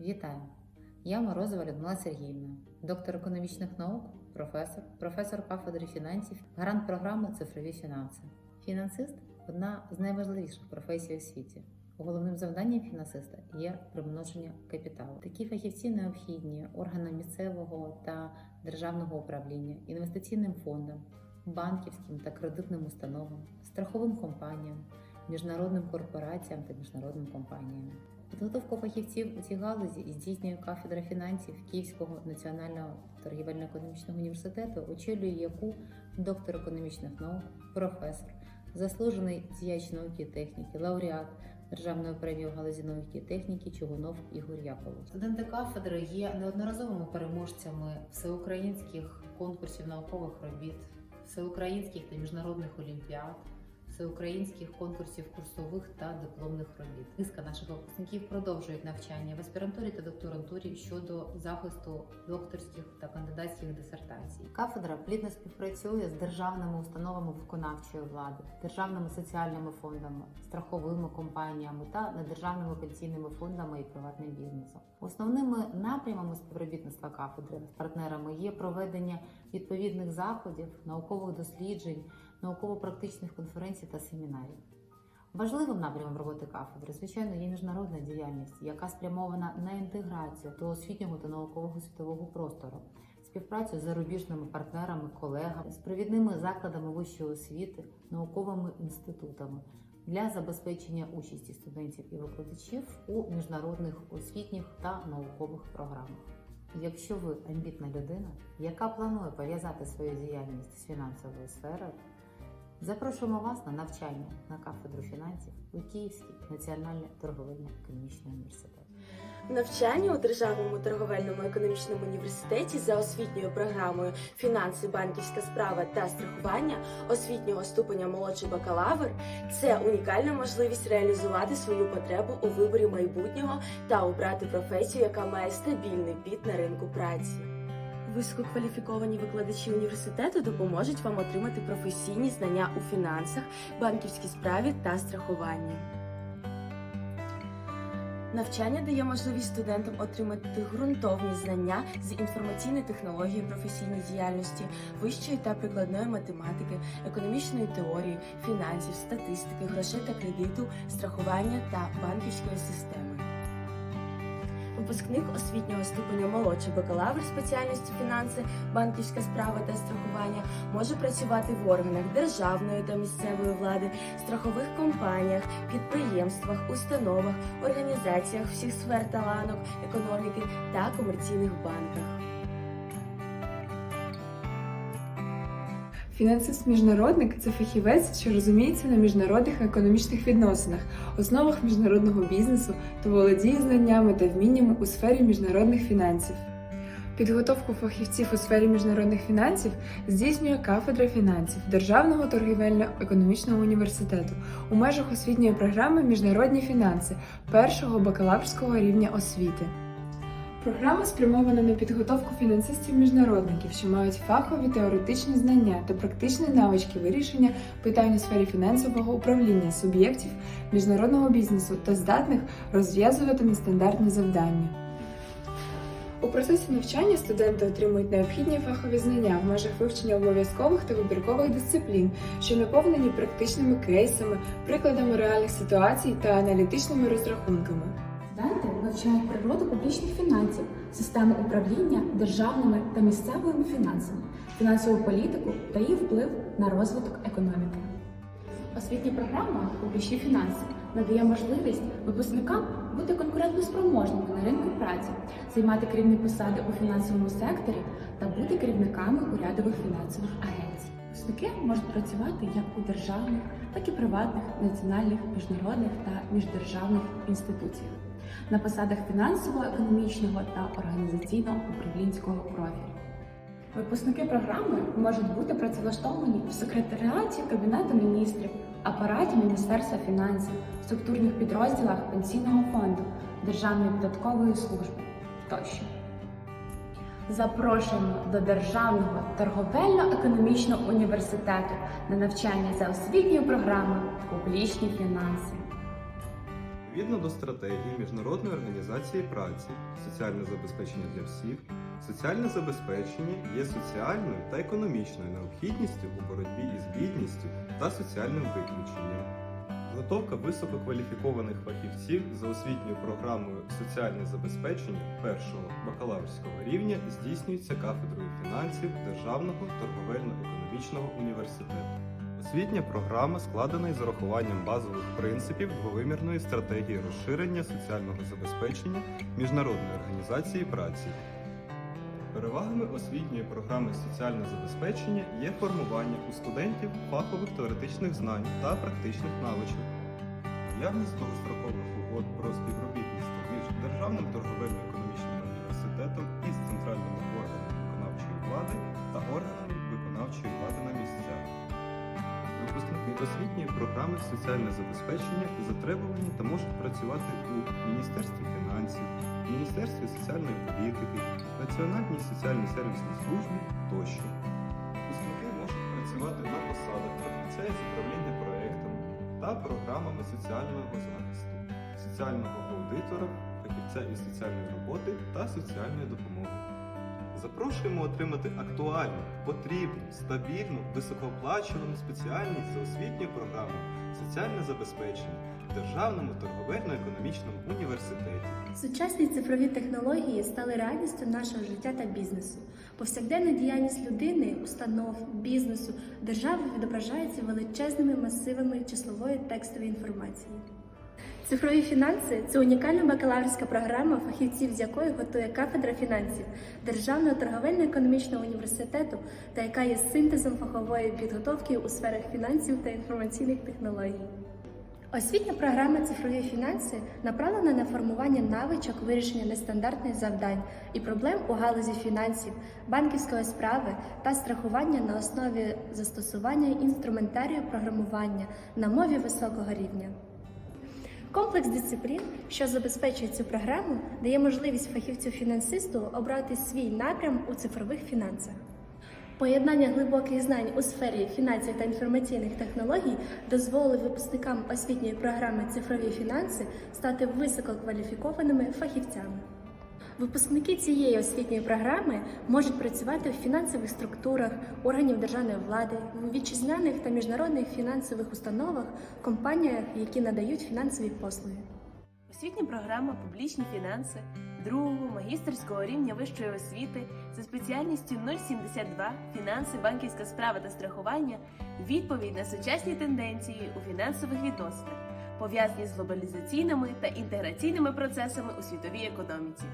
Вітаю! Я Морозова Людмила Сергіївна, доктор економічних наук, професор, професор кафедри фінансів, гарант програми Цифрові фінанси. Фінансист одна з найважливіших професій у світі. Головним завданням фінансиста є примноження капіталу. Такі фахівці необхідні органам місцевого та державного управління, інвестиційним фондам, банківським та кредитним установам, страховим компаніям, міжнародним корпораціям та міжнародним компаніям. Підготовку фахівців у цій галузі здійснює кафедра фінансів Київського національного торгівельно-економічного університету, очолює яку доктор економічних наук, професор, заслужений діяч науки і техніки, лауреат Державної премії в галузі науки і техніки Чугунов Ігор Яковлев. Студенти кафедри є неодноразовими переможцями всеукраїнських конкурсів наукових робіт, всеукраїнських та міжнародних олімпіад всеукраїнських конкурсів курсових та дипломних робіт. Низка наших випускників продовжують навчання в аспірантурі та докторантурі щодо захисту докторських та кандидатських дисертацій. Кафедра плідно співпрацює з державними установами виконавчої влади, державними соціальними фондами, страховими компаніями та недержавними пенсійними фондами і приватним бізнесом. Основними напрямами співробітництва кафедри з партнерами є проведення відповідних заходів, наукових досліджень науково-практичних конференцій та семінарів. Важливим напрямом роботи кафедри, звичайно, є міжнародна діяльність, яка спрямована на інтеграцію до освітнього та наукового світового простору, співпрацю з зарубіжними партнерами, колегами, з провідними закладами вищої освіти, науковими інститутами для забезпечення участі студентів і викладачів у міжнародних освітніх та наукових програмах. Якщо ви амбітна людина, яка планує пов'язати свою діяльність з фінансовою сферою, запрошуємо вас на навчання на кафедру фінансів у Київський національний торговельно-економічній університет. Навчання у Державному торговельному економічному університеті за освітньою програмою Фінанси, банківська справа та страхування освітнього ступеня молодший бакалавр це унікальна можливість реалізувати свою потребу у виборі майбутнього та обрати професію, яка має стабільний піт на ринку праці. Висококваліфіковані викладачі університету допоможуть вам отримати професійні знання у фінансах, банківській справі та страхуванні. Навчання дає можливість студентам отримати ґрунтовні знання з інформаційної технології професійної діяльності, вищої та прикладної математики, економічної теорії, фінансів, статистики, грошей та кредиту, страхування та банківської системи. Випускник освітнього ступеня молодший бакалавр спеціальності фінанси, банківська справа та страхування може працювати в органах державної та місцевої влади, страхових компаніях, підприємствах, установах, організаціях всіх сфер та ланок економіки та комерційних банках. Фінансист-міжнародник це фахівець, що розуміється на міжнародних економічних відносинах, основах міжнародного бізнесу та володіє знаннями та вміннями у сфері міжнародних фінансів. Підготовку фахівців у сфері міжнародних фінансів здійснює кафедра фінансів Державного торгівельно-економічного університету у межах освітньої програми Міжнародні фінанси першого бакалаврського рівня освіти. Програма спрямована на підготовку фінансистів-міжнародників, що мають фахові теоретичні знання та практичні навички вирішення питань у сфері фінансового управління суб'єктів міжнародного бізнесу та здатних розв'язувати нестандартні завдання. У процесі навчання студенти отримують необхідні фахові знання в межах вивчення обов'язкових та вибіркових дисциплін, що наповнені практичними кейсами, прикладами реальних ситуацій та аналітичними розрахунками. Студенти вивчають природу публічних фінансів, системи управління державними та місцевими фінансами, фінансову політику та її вплив на розвиток економіки. Освітня програма Публічні фінанси надає можливість випускникам бути конкурентноспроможними на ринку праці, займати керівні посади у фінансовому секторі та бути керівниками урядових фінансових агенцій. Випускники можуть працювати як у державних, так і приватних, національних, міжнародних та міждержавних інституціях на посадах фінансово-економічного та організаційно-управлінського профілю. Випускники програми можуть бути працевлаштовані в секретаріаті Кабінету міністрів, апараті Міністерства фінансів, структурних підрозділах Пенсійного фонду, Державної податкової служби тощо. Запрошуємо до Державного торговельно-економічного університету на навчання за освітньою програмою Публічні фінанси. Відповідно до стратегії Міжнародної організації праці, соціальне забезпечення для всіх, соціальне забезпечення є соціальною та економічною необхідністю у боротьбі із бідністю та соціальним виключенням. Підготовка висококваліфікованих фахівців за освітньою програмою соціальне забезпечення першого бакалаврського рівня здійснюється кафедрою фінансів Державного торговельно-економічного університету. Освітня програма складена із урахуванням базових принципів двовимірної стратегії розширення соціального забезпечення Міжнародної організації праці. Перевагами освітньої програми соціальне забезпечення є формування у студентів фахових теоретичних знань та практичних навичок. Наявність довгострокових угод про співробітництво між Державним торговельно-економічним університетом із центральними органами виконавчої влади та органами виконавчої влади на місцях. Випускники освітньої програми соціальне забезпечення затребувані та можуть працювати у Міністерстві фінансів, Міністерстві соціальної політики, Національній соціальній сервісній службі тощо. Випускники можуть працювати на посадах фахівця із управління проектами та програмами соціального захисту, соціального аудитора, фахівця із соціальної роботи та соціальної допомоги. Запрошуємо отримати актуальну, потрібну, стабільну, високооплачувану спеціальність за освітньою програмою соціальне забезпечення в Державному торговельно-економічному університеті. Сучасні цифрові технології стали реальністю нашого життя та бізнесу. Повсякденна діяльність людини, установ, бізнесу, держави відображається величезними масивами числової текстової інформації. Цифрові фінанси це унікальна бакалаврська програма, фахівців з якої готує кафедра фінансів Державного торговельно-економічного університету та яка є синтезом фахової підготовки у сферах фінансів та інформаційних технологій. Освітня програма цифрові фінанси направлена на формування навичок вирішення нестандартних завдань і проблем у галузі фінансів, банківської справи та страхування на основі застосування інструментарію програмування на мові високого рівня. Комплекс дисциплін, що забезпечує цю програму, дає можливість фахівцю-фінансисту обрати свій напрям у цифрових фінансах. Поєднання глибоких знань у сфері фінансів та інформаційних технологій дозволили випускникам освітньої програми Цифрові фінанси стати висококваліфікованими фахівцями. Випускники цієї освітньої програми можуть працювати в фінансових структурах органів державної влади, в вітчизняних та міжнародних фінансових установах, компаніях, які надають фінансові послуги. Освітня програма Публічні фінанси другого магістерського рівня вищої освіти за спеціальністю 072 Фінанси, банківська справа та страхування відповідь на сучасні тенденції у фінансових відносинах, пов'язані з глобалізаційними та інтеграційними процесами у світовій економіці.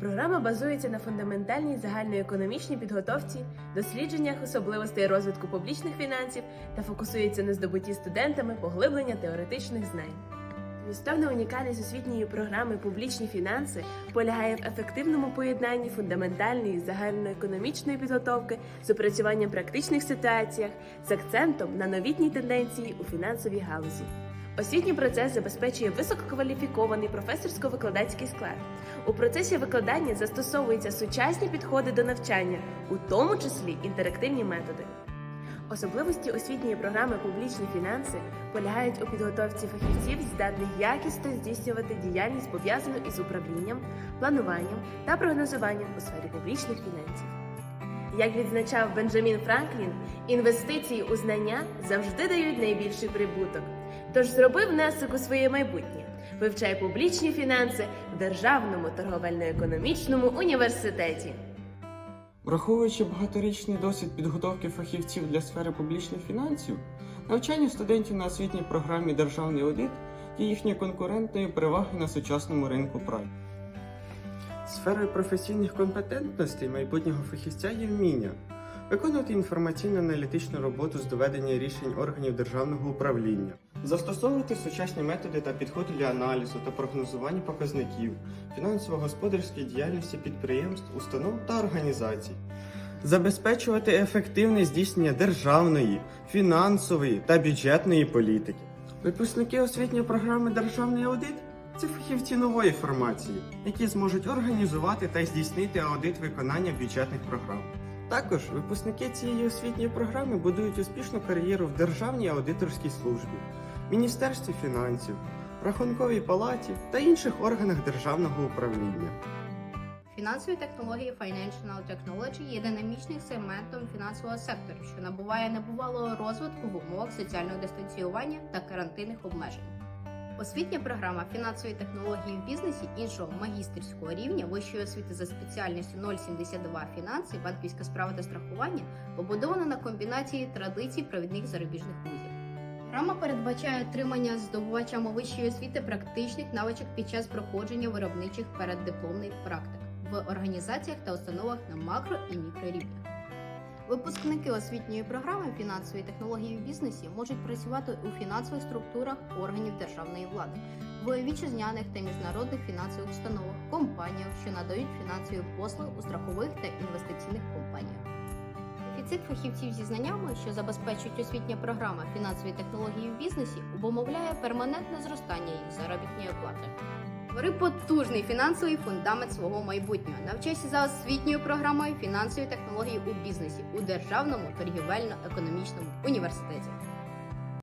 Програма базується на фундаментальній загальноекономічній підготовці, дослідженнях особливостей розвитку публічних фінансів та фокусується на здобутті студентами поглиблення теоретичних знань. Змістовна унікальність освітньої програми Публічні фінанси полягає в ефективному поєднанні фундаментальної загальноекономічної підготовки з опрацюванням практичних ситуаціях з акцентом на новітні тенденції у фінансовій галузі. Освітній процес забезпечує висококваліфікований професорсько-викладацький склад. У процесі викладання застосовуються сучасні підходи до навчання, у тому числі інтерактивні методи. Особливості освітньої програми Публічні фінанси полягають у підготовці фахівців, здатних якісно здійснювати діяльність пов'язану із управлінням, плануванням та прогнозуванням у сфері публічних фінансів. Як відзначав Бенджамін Франклін, інвестиції у знання завжди дають найбільший прибуток. Тож зроби внесок у своє майбутнє. Вивчай публічні фінанси в Державному торговельно-економічному університеті. Враховуючи багаторічний досвід підготовки фахівців для сфери публічних фінансів, навчання студентів на освітній програмі Державний аудит є їхньою конкурентною перевагою на сучасному ринку праці. Сферою професійних компетентностей майбутнього фахівця є вміння виконувати інформаційно-аналітичну роботу з доведення рішень органів державного управління, застосовувати сучасні методи та підходи для аналізу та прогнозування показників фінансово-господарської діяльності підприємств, установ та організацій, забезпечувати ефективне здійснення державної, фінансової та бюджетної політики. Випускники освітньої програми Державний аудит це фахівці нової формації, які зможуть організувати та здійснити аудит виконання бюджетних програм. Також випускники цієї освітньої програми будують успішну кар'єру в Державній аудиторській службі, Міністерстві фінансів, рахунковій палаті та інших органах державного управління. Фінансові технології Financial Technology є динамічним сегментом фінансового сектору, що набуває небувалого розвитку в умовах соціального дистанціювання та карантинних обмежень. Освітня програма фінансові технології в бізнесі іншого магістерського рівня вищої освіти за спеціальністю 072 фінанси, банківська справа та страхування побудована на комбінації традицій провідних зарубіжних вузів. Програма передбачає отримання здобувачами вищої освіти практичних навичок під час проходження виробничих переддипломних практик в організаціях та установах на макро і мікрорівнях. Випускники освітньої програми фінансові технології в бізнесі можуть працювати у фінансових структурах органів державної влади, в вітчизняних та міжнародних фінансових установах, компаніях, що надають фінансові послуги у страхових та інвестиційних компаніях. Дефіцит фахівців зі знаннями, що забезпечують освітня програма фінансові технології в бізнесі, обумовляє перманентне зростання їх заробітної плати. Твори потужний фінансовий фундамент свого майбутнього. Навчайся за освітньою програмою фінансові технології у бізнесі у Державному торгівельно-економічному університеті.